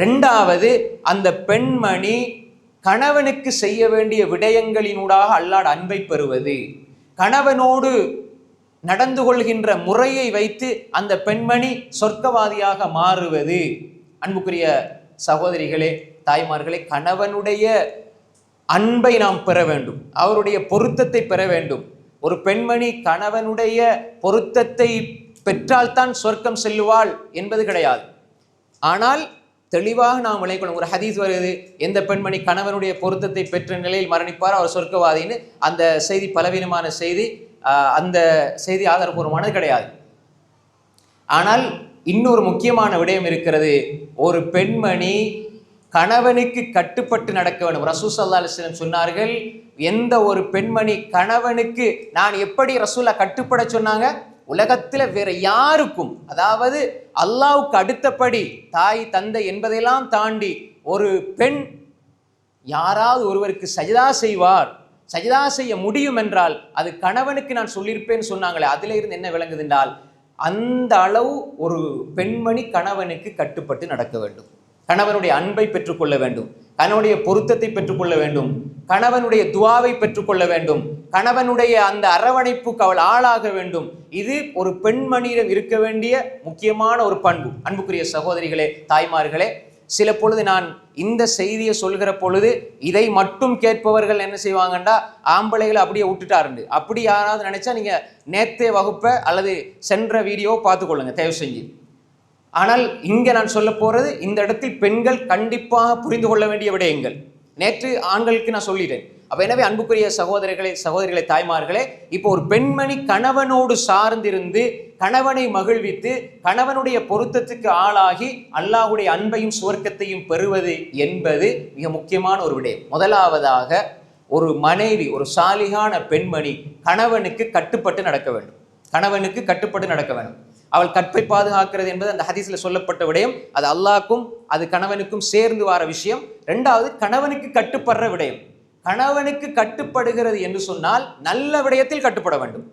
ரெண்டாவது அந்த பெண்மணி கணவனுக்கு செய்ய வேண்டிய விடயங்களினூடாக அல்லாட அன்பை பெறுவது. கணவனோடு நடந்து கொள்கின்ற முறையை வைத்து அந்த பெண்மணி சொர்க்கவாதியாக மாறுவது. அன்புக்குரிய சகோதரிகளே தாய்மார்களே கணவனுடைய அன்பை நாம் பெற வேண்டும். அவருடைய பொருத்தத்தை பெற வேண்டும். ஒரு பெண்மணி கணவனுடைய பொருத்தத்தை பெற்றால்தான் சொர்க்கம் செல்லுவாள் என்பது கிடையாது. ஆனால் தெளிவாக நாம் விளைக்கணும் ஒரு ஹதீஸ் வருது எந்த பெண்மணி கணவனுடைய பொருத்தத்தை பெற்ற நிலையில் மரணிப்பார் அவர் சொர்க்கவாதின்னு அந்த செய்தி பலவீனமான செய்தி அந்த செய்தி ஆதாரபூர்வமானது கிடையாது. ஆனால் இன்னொரு முக்கியமான விடயம் இருக்கிறது. ஒரு பெண்மணி கணவனுக்கு கட்டுப்பட்டு நடக்க வேண்டும். ரசூல் சல்லா அலிஸ்லம் சொன்னார்கள் எந்த ஒரு பெண்மணி கணவனுக்கு நான் எப்படி ரசூலா கட்டுப்பட சொன்னாங்க? உலகத்தில் வேற யாருக்கும் அதாவது அல்லாவுக்கு அடுத்தபடி தாய் தந்தை என்பதையெல்லாம் தாண்டி ஒரு பெண் யாராவது ஒருவருக்கு சஜிதா செய்வார் சஜிதா செய்ய முடியும் என்றால் அது கணவனுக்கு நான் சொல்லியிருப்பேன்னு சொன்னாங்களே அதுல இருந்து என்ன விளங்குது என்றால் அந்த அளவு ஒரு பெண்மணி கணவனுக்கு கட்டுப்பட்டு நடக்க வேண்டும். கணவனுடைய அன்பை பெற்றுக்கொள்ள வேண்டும். கணவனுடைய பொருத்தத்தை பெற்றுக்கொள்ள வேண்டும். கணவனுடைய துவாவை பெற்றுக்கொள்ள வேண்டும். கணவனுடைய அந்த அரவணைப்புக்கு அவள் ஆளாக வேண்டும். இது ஒரு பெண்மணியிடம் இருக்க வேண்டிய முக்கியமான ஒரு பண்பு. அன்புக்குரிய சகோதரிகளே தாய்மார்களே சில பொழுது நான் இந்த செய்தியை சொல்கிற பொழுது இதை மட்டும் கேட்பவர்கள் என்ன செய்வாங்கண்டா ஆம்பளைகளை அப்படியே விட்டுட்டாருண்டு. அப்படி யாராவது நினைச்சா நீங்க நேத்தே வகுப்பை அல்லது சென்ற வீடியோ பார்த்துக்கொள்ளுங்க. தயவு செஞ்சு. ஆனால் இங்கே நான் சொல்ல போகிறது இந்த இடத்தில் பெண்கள் கண்டிப்பாக புரிந்து கொள்ள வேண்டிய விடயங்கள். நேற்று ஆண்களுக்கு நான் சொல்லிட்டேன். அப்போ எனவே அன்புக்குரிய சகோதரர்களே சகோதரிகளை தாய்மார்களே இப்போ ஒரு பெண்மணி கணவனோடு சார்ந்திருந்து கணவனை மகிழ்வித்து கணவனுடைய பொருத்தத்துக்கு ஆளாகி அல்லாஹுடைய அன்பையும் சுவர்க்கத்தையும் பெறுவது என்பது மிக முக்கியமான ஒரு விடயம். முதலாவதாக ஒரு மனைவி ஒரு சாலிகான பெண்மணி கணவனுக்கு கட்டுப்பட்டு நடக்க வேண்டும். கணவனுக்கு கட்டுப்பட்டு நடக்க வேண்டும். அவள் கற்பை பாதுகாக்கிறது என்பது அந்த ஹதீஸில் சொல்லப்பட்ட விடயம். அது அல்லாக்கும் அது கணவனுக்கும் சேர்ந்து வர விஷயம். ரெண்டாவது கணவனுக்கு கட்டுப்படுற விடயம். கணவனுக்கு கட்டுப்படுகிறது என்று சொன்னால் நல்ல விடயத்தில் கட்டுப்பட வேண்டும்.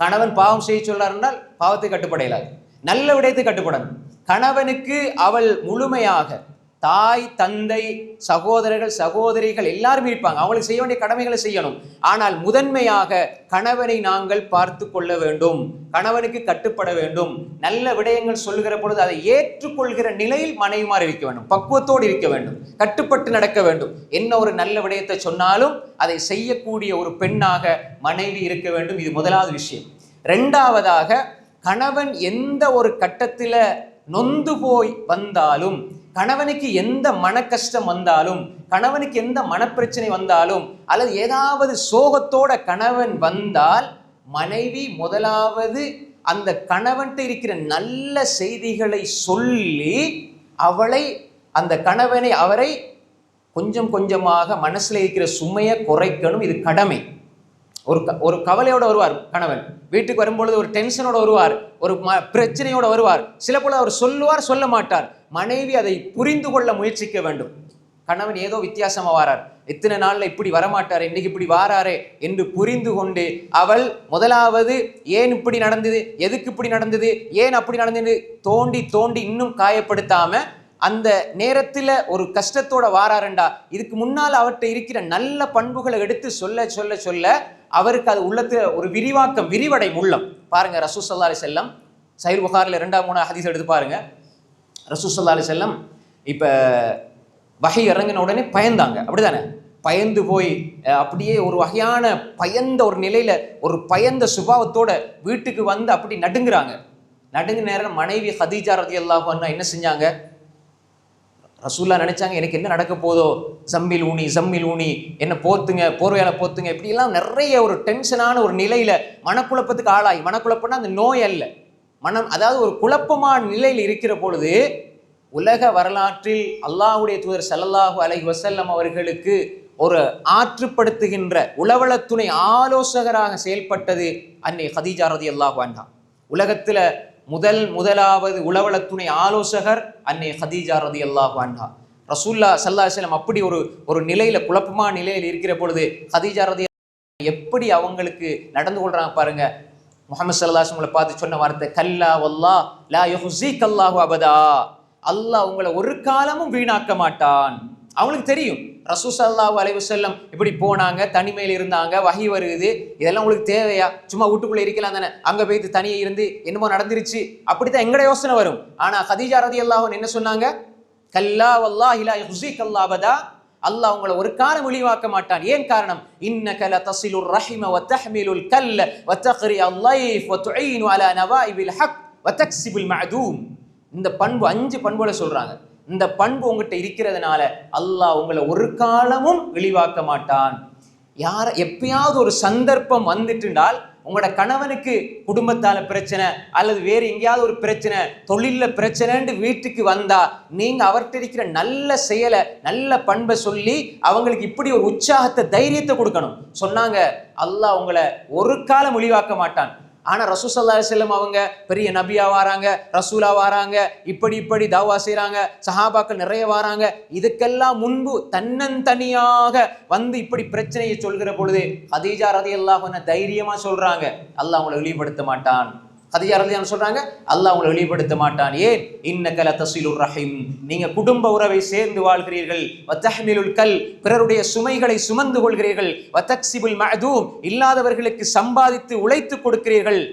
கணவன் பாவம் செய்ய சொல்றார் என்றால் பாவத்தை கட்டுப்பட இயலாது. நல்ல விடயத்தை கட்டுப்படணும் கணவனுக்கு அவள் முழுமையாக தாய் தந்தை சகோதரர்கள் சகோதரிகள் எல்லாரும் இருப்பாங்க. அவங்களுக்கு செய்ய வேண்டிய கடமைகளை செய்யணும். ஆனால் முதன்மையாக கணவனை நாங்கள் பார்த்து கொள்ள வேண்டும். கணவனுக்கு கட்டுப்பட வேண்டும். நல்ல விடயங்கள் சொல்லுகிற பொழுது அதை ஏற்றுக்கொள்கிற நிலையில் மனைவிமார் இருக்க வேண்டும். பக்குவத்தோடு இருக்க வேண்டும். கட்டுப்பட்டு நடக்க வேண்டும். என்ன ஒரு நல்ல விடயத்தை சொன்னாலும் அதை செய்யக்கூடிய ஒரு பெண்ணாக மனைவி இருக்க வேண்டும். இது முதலாவது விஷயம். ரெண்டாவதாக கணவன் எந்த ஒரு கட்டத்தில் நொந்து போய் வந்தாலும் கணவனுக்கு எந்த மன கஷ்டம் வந்தாலும் கணவனுக்கு எந்த மனப்பிரச்சனை வந்தாலும் அல்லது ஏதாவது சோகத்தோட கணவன் வந்தால் மனைவி முதலாவது அந்த கணவன்கிட்ட இருக்கிற நல்ல செய்திகளை சொல்லி அவளை அந்த கணவனை அவரை கொஞ்சம் கொஞ்சமாக மனசில் இருக்கிற சுமையை குறைக்கணும். இது கடமை. ஒரு க- ஒரு கவலையோடு வருவார் கணவன். வீட்டுக்கு வரும்பொழுது ஒரு டென்ஷனோடு வருவார். ஒரு ம பிரச்சனையோடு வருவார். சில போல அவர் சொல்லுவார் சொல்ல மாட்டார். மனைவி அதை புரிந்து கொள்ள முயற்சிக்க வேண்டும். கணவன் ஏதோ வித்தியாசமாக வாரார். இத்தனை நாளில் இப்படி வரமாட்டாரே இன்னைக்கு இப்படி வாராரே என்று புரிந்து கொண்டு அவள் முதலாவது ஏன் இப்படி நடந்தது எதுக்கு இப்படி நடந்தது ஏன் அப்படி நடந்தது தோண்டி தோண்டி இன்னும் காயப்படுத்தாம அந்த நேரத்தில் ஒரு கஷ்டத்தோட வாராரண்டா. இதுக்கு முன்னால் அவர்கிட்ட இருக்கிற நல்ல பண்புகளை எடுத்து சொல்ல சொல்ல சொல்ல அவருக்கு அது உள்ளத்துல ஒரு விரிவாக்கம் விரிவடை உள்ளம். பாருங்க ரசூ செல்லம் சைர் புகாரில் ரெண்டாம் மூணு ஹதீஸ் எடுத்து பாருங்க. ரசூசல்லா அலி செல்லம் இப்போ வகை இறங்கின உடனே பயந்தாங்க. அப்படிதானே? பயந்து போய் அப்படியே ஒரு வகையான பயந்த ஒரு நிலையில் ஒரு பயந்த சுபாவத்தோட வீட்டுக்கு வந்து அப்படி நடுங்குறாங்க. நடுங்க நேரம் மனைவி ஹதீஜா ரதி அல்லாஹ் என்ன செஞ்சாங்க? ரசூல்லா நினைச்சாங்க எனக்கு என்ன நடக்க போதோ? ஜம்மில் ஊனி ஜம்மில் ஊனி. என்ன போத்துங்க போர்வையால போத்துங்க. இப்படியெல்லாம் நிறைய ஒரு டென்ஷனான ஒரு நிலையில மனக்குழப்பத்துக்கு ஆளாகி. மனக்குழப்பம்னா அந்த நோய் அல்ல. மனம் அதாவது ஒரு குழப்பமான நிலையில் இருக்கிற பொழுது உலக வரலாற்றில் அல்லாஹ்வுடைய தூதர் சல்லல்லாஹு அலஹி வசல்லம் அவர்களுக்கு ஒரு ஆற்றுப்படுத்துகின்ற உளவளத்துணை ஆலோசகராக செயல்பட்டது அன்னை ஹதீஜா ரதியல்லாஹு அன்ஹா. உலகத்தில் முதல் முதலாவது உளவளத்துணை ஆலோசகர் அன்னை ஹதீஜா ரதியல்லாஹு அன்ஹா. ரசூல்லா சல்லா செல்லம் அப்படி ஒரு ஒரு நிலையில குழப்பமான நிலையில் இருக்கிற பொழுது ஹதீஜா ரதி எப்படி அவங்களுக்கு நடந்து கொள்றாங்க பாருங்க. முகமது சல்லாஸ் உங்களை பார்த்து சொன்ன வார்த்தை கல்லா வல்லா லா யுஹ்ஸீக் கல்லாஹு அபதா. அல்லாஹ் உங்களை ஒரு காலமும் வீணாக்க மாட்டான். அவங்களுக்கு தெரியும் ரசூசல்லாஹு அலைவு செல்லம் இப்படி போனாங்க தனிமையில் இருந்தாங்க வகி வருது. இதெல்லாம் உங்களுக்கு தேவையா? சும்மா வீட்டுக்குள்ளே இருக்கலாம் தானே. அங்கே போயிட்டு தனியே இருந்து என்னமோ நடந்துருச்சு. அப்படித்தான் எங்கட யோசனை வரும். ஆனால் ஹதீஜா ரதி என்ன சொன்னாங்க? கல்லா வல்லாஹி ஹிலா யுஸிக் கல்லாபதா அல்லாஹ் அவங்களை ஒரு காலம் இழிவாக்க மாட்டான். ஏன் காரணம்? இன்னக லதஸிலுர் ரஹிம வ தஹ்மிலுல் கல்ல வ தஹ்ரி அல்-லைஃப் வ துஈனு அலா நவாயிபில் ஹக் வ தக்ஸிபுல் மஅதூம். இந்த பண்பு அஞ்சு பண்புகளை சொல்றாங்க. இந்த பண்பு உங்ககிட்ட இருக்கிறதுனால அல்லாஹ் உங்களை ஒரு காலமும் இழிவாக்க மாட்டான். யார எப்பயாவது ஒரு சந்தர்ப்பம் வந்துட்டுண்டால் உங்களோட கணவனுக்கு குடும்பத்தால பிரச்சனை அல்லது வேறு எங்கேயாவது ஒரு பிரச்சனை தொழிலில் பிரச்சனைன்னு வீட்டுக்கு வந்தா நீங்க அவர்கிட்ட இருக்கிற நல்ல செயலை நல்ல பண்பை சொல்லி அவங்களுக்கு இப்படி ஒரு உற்சாகத்தை தைரியத்தை கொடுக்கணும். சொன்னாங்க அல்லாஹ் உங்களை ஒரு காலம் ஒளிவாக்க மாட்டான். ஆனால் ரசூசல்லா செல்லம் அவங்க பெரிய நபியா வாராங்க ரசூலா வாராங்க இப்படி இப்படி தாவா செய்கிறாங்க சஹாபாக்கள் நிறைய வாராங்க. இதுக்கெல்லாம் முன்பு தன்னந்தனியாக வந்து இப்படி பிரச்சனையை சொல்கிற பொழுது ஹதீஜா ரதி அல்லாஹ் தைரியமாக சொல்கிறாங்க அல்லாஹ் அவங்களை வெளிப்படுத்த மாட்டான். ஹதீஜா ரதி சொல்றாங்க அல்லாஹ் உங்களை வெளிப்படுத்த மாட்டான். ஏன்? இன்ன கல தசிலுர் ரஹீம். நீங்க குடும்ப உறவை சேர்ந்து வாழ்கிறீர்கள். வத்தஹ்மிலுல் கல். பிறருடைய சுமைகளை சுமந்து கொள்கிறீர்கள். வத்தக்சிபுல் மஅதூம். இல்லாதவர்களுக்கு சம்பாதித்து உழைத்து கொடுக்கிறீர்கள்.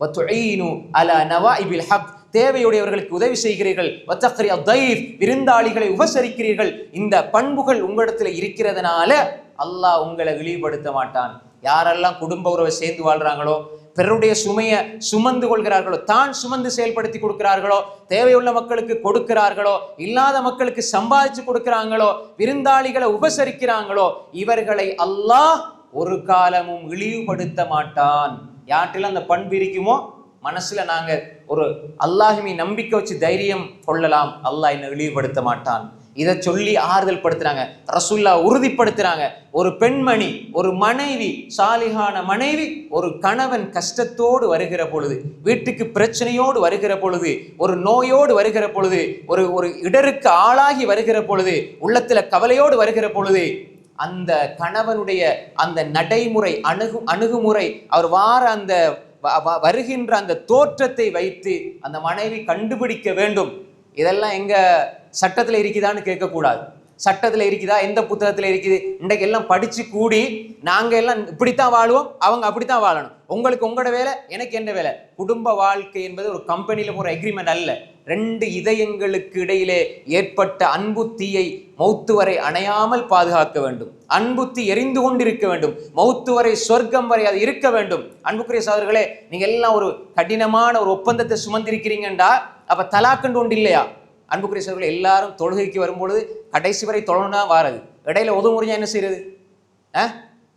வத்துஈனு அலா நவாஇபில் ஹக். தேவையுடையவர்களுக்கு உதவி செய்கிறீர்கள். வத்தக்ரி அத்தைர் விருந்தாளிகளை உபசரிக்கிறீர்கள். இந்த பண்புகள் உங்களிடத்தில் இருக்கிறதுனால அல்லாஹ் உங்களை இழிவுபடுத்த மாட்டான். யாரெல்லாம் குடும்ப உறவை சேர்ந்து வாழ்றாங்களோ பிறருடைய சுமையை சுமந்து கொள்கிறார்களோ தான் சுமந்து செயல்படுத்தி கொடுக்கிறார்களோ தேவையுள்ள மக்களுக்கு கொடுக்கிறார்களோ இல்லாத மக்களுக்கு சம்பாதிச்சு கொடுக்கிறாங்களோ விருந்தாளிகளை உபசரிக்கிறாங்களோ இவர்களை அல்லாஹ் ஒரு காலமும் இழிவுபடுத்த மாட்டான். யார்ட்டில அந்த பண்பு இருக்குமோ மனசுல நாங்க ஒரு அல்லாஹுமி நம்பிக்கை வச்சு தைரியம் கொள்ளலாம். அல்லாஹ் என்னை இழிவுபடுத்த மாட்டான். இதை சொல்லி ஆறுதல் படுத்துறாங்க. ரசுல்லா உறுதிப்படுத்துறாங்க. ஒரு பெண்மணி ஒரு மனைவி சாலிகான மனைவி ஒரு கணவன் கஷ்டத்தோடு வருகிற பொழுது வீட்டுக்கு பிரச்சனையோடு வருகிற பொழுது ஒரு நோயோடு வருகிற பொழுது ஒரு ஒரு இடருக்கு ஆளாகி வருகிற பொழுது உள்ளத்துல கவலையோடு வருகிற பொழுது அந்த கணவனுடைய அந்த நடைமுறை அணுகு அணுகுமுறை அவர் வார அந்த வ- வ- வருகின்ற அந்த தோற்றத்தை வைத்து அந்த மனைவி கண்டுபிடிக்க வேண்டும். இதெல்லாம் எங்க சட்டத்தில் இருக்குதான்னு கேட்கக்கூடாது. சட்டத்தில் இருக்குதா? எந்த புத்தகத்தில் இருக்குது? இன்றைக்கு எல்லாம் படித்து கூடி நாங்கள் எல்லாம் இப்படித்தான் வாழுவோம் அவங்க அப்படித்தான் வாழணும். உங்களுக்கு உங்களோட வேலை எனக்கு என்ன வேலை? குடும்ப வாழ்க்கை என்பது ஒரு கம்பெனியில் ஒரு அக்ரிமெண்ட் அல்ல. ரெண்டு இதயங்களுக்கு இடையிலே ஏற்பட்ட அன்பு தீயை மௌத்து வரை அணையாமல் பாதுகாக்க வேண்டும். அன்பு தீ எரிந்து கொண்டிருக்க வேண்டும். மௌத்து வரை சொர்க்கம் வரை அது இருக்க வேண்டும். அன்புக்குரிய சோதர்களே நீங்கள் எல்லாம் ஒரு கடினமான ஒரு ஒப்பந்தத்தை சுமந்திருக்கிறீங்கண்டா? அப்போ தலாக்கண்டு ஒன்று இல்லையா? அன்புக்குரிய சகோதரர்களே எல்லாரும் தொழுகைக்கு வரும்பொழுது கடைசி வரை தொழணும்னா வாரது. இடையில ஒது முடிஞ்சா என்ன செய்யறது? ஆ?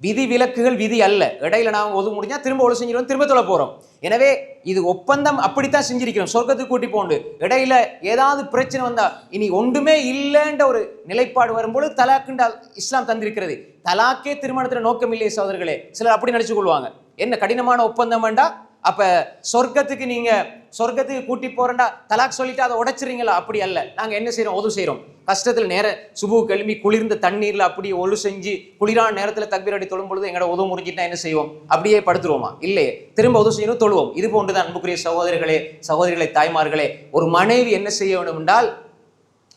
விதி விலக்குகள் விதி அல்ல. இடையில நாம் ஒது முடிஞ்சா திரும்ப ஒழு செஞ்சிருவோம் திரும்ப தொழ போறோம். எனவே இது ஒப்பந்தம் அப்படித்தான் செஞ்சிருக்கிறோம். சொர்க்கத்துக்கு கூட்டி போண்டு இடையில ஏதாவது பிரச்சனை வந்தா இனி ஒன்றுமே இல்லைன்ற ஒரு நிலைப்பாடு வரும்போது தலாக்குண்டா இஸ்லாம் தந்திருக்கிறது. தலாக்கே திருமணத்தில் நோக்கம் இல்லையே சோதர்களே சிலர் அப்படி நினைச்சு கொள்வாங்க என்ன கடினமான ஒப்பந்தம் வேண்டா? அப்ப சொர்க்கத்துக்கு நீங்க சொர்க்கத்துக்கு கூட்டி போறேன்டா தலாக் சொல்லிட்டு அதை உடைச்சிறீங்களா அப்படி அல்ல. நாங்க என்ன செய்கிறோம் ஒது செய்கிறோம் கஷ்டத்தில் நேர சுபு கிளம்பி குளிர்ந்த தண்ணீர்ல அப்படியே ஒழு செஞ்சு குளிரான நேரத்துல தக்பீர் அடி தொழும் பொழுது எங்களோட உதவு முடிஞ்சிட்டா என்ன செய்வோம்? அப்படியே படுத்துருவோமா? இல்லையே. திரும்ப உதவு செய்யணும் தொழுவோம். இது போன்றுதான் அன்புக்குரிய சகோதரர்களே சகோதரிகளே தாய்மார்களே ஒரு மனைவி என்ன செய்ய வேண்டும் என்றால்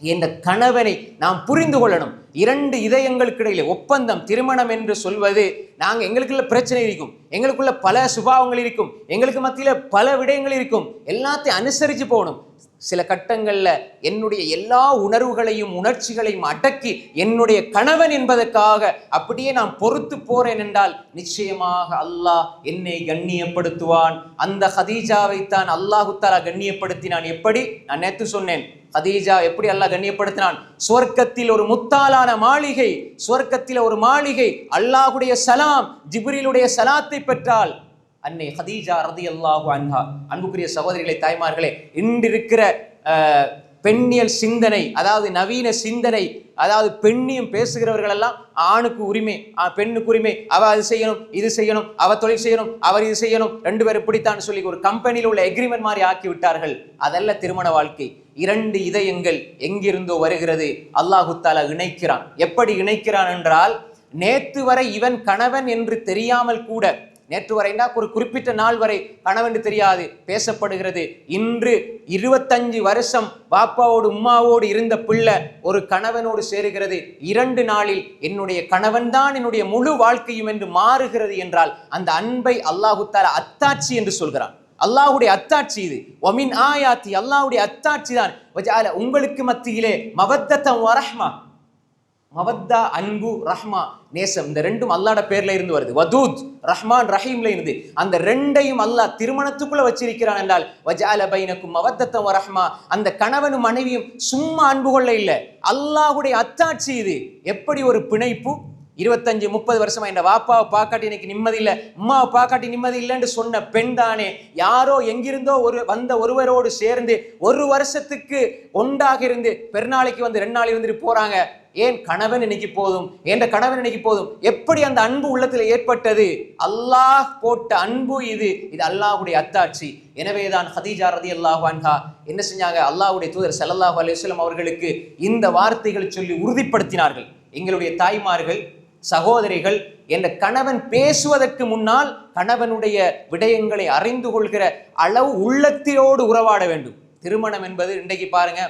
என்ற கணவனை நாம் புரிந்து கொள்ளணும். இரண்டு இதயங்களுக்கு இடையிலே ஒப்பந்தம் திருமணம் என்று சொல்வது நாங்க எங்களுக்குள்ள பிரச்சனை இருக்கும். எங்களுக்குள்ள பல சுபாவங்கள் இருக்கும். எங்களுக்கு மத்தியில பல விடயங்கள் இருக்கும். எல்லாத்தையும் அனுசரிச்சு போகணும். சில கட்டங்களில் என்னுடைய எல்லா உணர்வுகளையும் உணர்ச்சிகளையும் அடக்கி என்னுடைய கணவன் என்பதற்காக அப்படியே நான் பொறுத்து போறேன் என்றால் நிச்சயமாக அல்லாஹ் என்னை கண்ணியப்படுத்துவான். அந்த ஹதீஜாவை தான் அல்லாஹு தாலா கண்ணியப்படுத்தினான். எப்படி? நான் நேற்று சொன்னேன். ஹதீஜா எப்படி அல்லாஹ் கண்ணியப்படுத்தினான்? சுவர்க்கத்தில் ஒரு முத்தாலான மாளிகை சுவர்க்கத்தில் ஒரு மாளிகை அல்லாஹுடைய சலாம் ஜிப்ரிலுடைய சலாத்தை பெற்றால் அன்னை ஹதீஜா ரதி அல்லாஹு அன்ஹா அன்புக்குரிய சகோதரிகளை தாய்மார்களே இன்று இருக்கிற பெண்ணியல் சிந்தனை அதாவது நவீன சிந்தனை அதாவது பெண்ணியம் பேசுகிறவர்கள் எல்லாம் ஆணுக்கு உரிமை ஆ, பெண்ணுக்கு உரிமை அவ அது செய்யணும் இது செய்யணும் அவ தொழில் செய்யணும் அவர் இது செய்யணும் ரெண்டு பேரும் இப்படித்தான் சொல்லி ஒரு கம்பெனியில் உள்ள எக்ரிமெண்ட் மாதிரி ஆக்கி விட்டார்கள். அதல்ல திருமண வாழ்க்கை. இரண்டு இதயங்கள் எங்கிருந்தோ வருகிறது. அல்லாஹு தாலா இணைக்கிறான். எப்படி இணைக்கிறான் என்றால் நேத்து வரை இவன் கணவன் என்று தெரியாமல் கூட நேற்று வரைனா ஒரு குறிப்பிட்ட நாள் வரை கணவன் தெரியாது பேசப்படுகிறது. இன்று இருபத்தஞ்சு வருஷம் பாப்பாவோடு உம்மாவோடு இருந்த பிள்ளை ஒரு கணவனோடு சேருகிறது. இரண்டு நாளில் என்னுடைய கணவன் தான் என்னுடைய முழு வாழ்க்கையும் என்று மாறுகிறது என்றால் அந்த அன்பை அல்லாஹு தாலா அத்தாட்சி என்று சொல்கிறான். அல்லாஹுடைய அத்தாட்சி இது. ஒமின் ஆயாத்தி அல்லாஹ்வுடைய அத்தாட்சி தான். உங்களுக்கு மத்தியிலே மவத்தத்தம் வரஹ்மா மவத்தா அன்பு ரஹ்மா நேசம் இந்த ரெண்டும் அல்லாட பேர்ல இருந்து வருது. வதூத் ரஹ்மான் ரஹீம்ல இருந்து. அந்த ரெண்டையும் அல்லாஹ் திருமணத்துக்குள்ள வச்சிருக்கிறான் என்றால் வஜால பைனக்கும் மவத்தத்தம் ரஹ்மா. அந்த கணவனும் மனைவியும் சும்மா அன்பு கொள்ள இல்லை. அல்லாஹுடைய அத்தாட்சி இது. எப்படி ஒரு பிணைப்பு? இருபத்தஞ்சு முப்பது வருஷமா இந்த வாப்பாவை பார்க்காட்டி எனக்கு நிம்மதி இல்லை. அம்மாவை பார்க்காட்டி நிம்மதி இல்லைன்னு சொன்ன பெண் தானே. யாரோ எங்கிருந்தோ ஒரு வந்த ஒருவரோடு சேர்ந்து ஒரு வருஷத்துக்கு ஒன்றாக இருந்து பெருநாளைக்கு வந்து ரெண்டு நாள் இருந்துட்டு போறாங்க. ஏன் கணவன் இன்னைக்கு போதும்? என்ற கணவன் இன்னைக்கு போதும்? எப்படி அந்த அன்பு உள்ளத்தில் ஏற்பட்டது? அல்லாஹ் போட்ட அன்பு இது. இது அல்லாஹுடைய அத்தாட்சி. எனவேதான் ஹதீஜா ரதி அல்லாஹ் அன்ஹா என்ன செஞ்சாங்க? அல்லாஹுடைய தூதர் ஸல்லல்லாஹு அலுவலம் அவர்களுக்கு இந்த வார்த்தைகளை சொல்லி உறுதிப்படுத்தினார்கள். எங்களுடைய தாய்மார்கள் சகோதரிகள் என்ற கணவன் பேசுவதற்கு முன்னால் கணவனுடைய விடயங்களை அறிந்து கொள்கிற அளவு உள்ளத்திலோடு உறவாட வேண்டும். திருமணம் என்பது இன்றைக்கு பாருங்க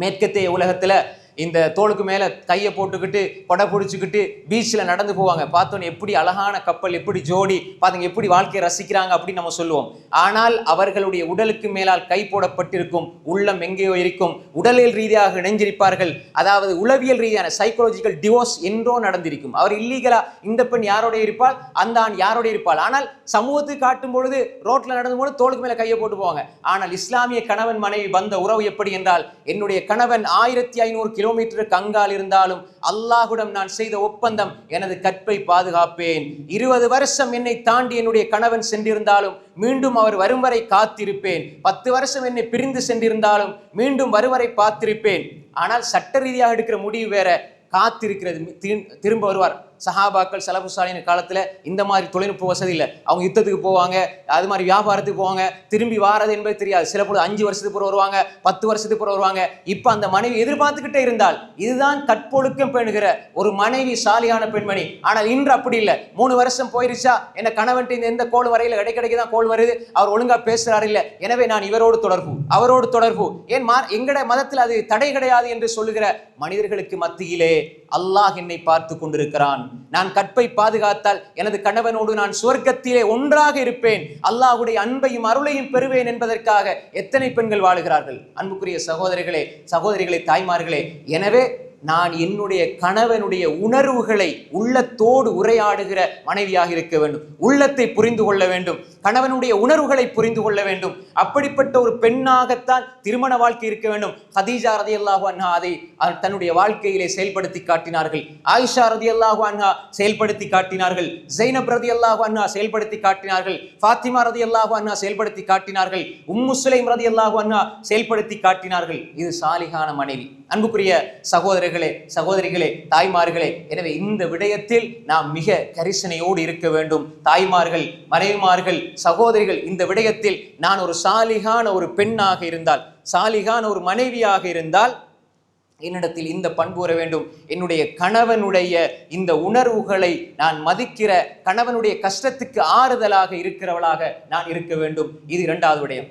மேற்கத்திய உலகத்தில் இந்த தோளுக்கு மேல கையை போட்டுக்கிட்டு கொடை பிடிச்சிக்கிட்டு பீச்சில் நடந்து போவாங்க. பார்த்தோன்னு எப்படி அழகான கப்பல் எப்படி ஜோடி பார்த்தீங்க எப்படி வாழ்க்கையை ரசிக்கிறாங்க அப்படின்னு நம்ம சொல்லுவோம். ஆனால் அவர்களுடைய உடலுக்கு மேலால் கை போடப்பட்டிருக்கும் உள்ளம் எங்கேயோ இருக்கும். உடலியல் ரீதியாக இணைஞ்சிருப்பார்கள். அதாவது உளவியல் ரீதியான சைக்காலஜிக்கல் டிவோர்ஸ் என்றோ நடந்திருக்கும். அவர் இல்லீகலா இந்த பெண் யாரோட இருப்பாள்? அந்த ஆண் யாரோட இருப்பாள்? ஆனால் சமூகத்துக்கு காட்டும் பொழுது ரோட்ல நடந்து போது தோளுக்கு மேல கையை போட்டு போவாங்க. ஆனால் இஸ்லாமிய கணவன் மனைவி வந்த உறவு எப்படி என்றால் என்னுடைய கணவன் ஆயிரத்தி ஐநூறு கிலோமீட்டர் கங்கால் இருந்தாலும் அல்லாஹுடம் நான் செய்த ஒப்பந்தம் எனது கற்பை பாதுகாப்பேன். இருபது வருஷம் என்னை தாண்டி என்னுடைய கணவன் சென்றிருந்தாலும் மீண்டும் அவர் வரும் வரை காத்திருப்பேன். பத்து வருஷம் என்னை பிரிந்து சென்றிருந்தாலும் மீண்டும் வரும் வரை பார்த்திருப்பேன். ஆனால் சட்ட ரீதியாக எடுக்கிற முடிவு வேற. காத்திருக்கிறது திரு- திரும்ப வருவார். சஹாபாக்கள் சலபு காலத்தில் இந்த மாதிரி தொழில்நுட்ப வசதி இல்லை. அவங்க யுத்தத்துக்கு போவாங்க அது மாதிரி வியாபாரத்துக்கு போவாங்க திரும்பி வாரது என்பது தெரியாது. சில பொழுது அஞ்சு வருஷத்துக்கு பிறகு வருவாங்க பத்து வருஷத்துக்கு பிறகு வருவாங்க. இப்போ அந்த மனைவி எதிர்பார்த்துக்கிட்டே இருந்தால் இதுதான் கற்பொழுக்கம் பெணுகிற ஒரு மனைவி சாலியான பெண்மணி. ஆனால் இன்று அப்படி இல்லை. மூணு வருஷம் போயிருச்சா? என்ன கணவன்ட்டு இந்த எந்த கோல் வரையில இடைக்கிடைக்கு தான் கோல் வருது? அவர் ஒழுங்காக பேசுகிறார் இல்லை. எனவே நான் இவரோடு தொடர்பு அவரோடு தொடர்பு. ஏன் மா எங்கட மதத்தில் அது தடை கிடையாது என்று சொல்லுகிற மனிதர்களுக்கு மத்தியிலே அல்லாஹ் என்னை பார்த்து கொண்டிருக்கிறான். நான் கற்பை பாதுகாத்தால் எனது கணவனோடு நான் சுவர்க்கத்திலே ஒன்றாக இருப்பேன். அல்லாஹ்வுடைய அன்பையும் அருளையும் பெறுவேன் என்பதற்காக எத்தனை பெண்கள் வாழுகிறார்கள்? அன்புக்குரிய சகோதரிகளே சகோதரிகளே தாய்மார்களே எனவே நான் என்னுடைய கணவனுடைய உணர்வுகளை உள்ளத்தோடு உரையாடுகிற மனைவியாக இருக்க வேண்டும். உள்ளத்தை புரிந்து கொள்ள வேண்டும். கணவனுடைய உணர்வுகளை புரிந்து கொள்ள வேண்டும். அப்படிப்பட்ட ஒரு பெண்ணாகத்தான் திருமண வாழ்க்கை இருக்க வேண்டும். ஹதீஜா ரதி அல்லாஹு அன்ஹா அதை தன்னுடைய வாழ்க்கையிலே செயல்படுத்தி காட்டினார்கள். ஆயிஷா ரதி அல்லாஹு அன்ஹா செயல்படுத்தி காட்டினார்கள். ஜெய்னப் ரதி அல்லாஹு அன்ஹா செயல்படுத்தி காட்டினார்கள். ஃபாத்திமா ரதி அல்லாஹு அன்ஹா செயல்படுத்தி காட்டினார்கள். உம்முசுலைம் ரதி அல்லாஹு அன்ஹா செயல்படுத்தி காட்டினார்கள். இது சாலிகான மனைவி. அன்புக்குரிய சகோதரர்களே சகோதரிகளே தாய்மார்களே எனவே இந்த விடயத்தில் நாம் மிக கரிசனையோடு இருக்க வேண்டும். தாய்மார்கள் மனைவிமார்கள் சகோதரிகள் இந்த விடயத்தில் நான் ஒரு சாலிகான ஒரு பெண்ணாக இருந்தால் சாலிகான ஒரு மனைவியாக இருந்தால் என்னிடத்தில் இந்த பண்பு வர வேண்டும். என்னுடைய கணவனுடைய இந்த உணர்வுகளை நான் மதிக்கிற கணவனுடைய கஷ்டத்துக்கு ஆறுதலாக இருக்கிறவளாக நான் இருக்க வேண்டும். இது இரண்டாவது விடயம்.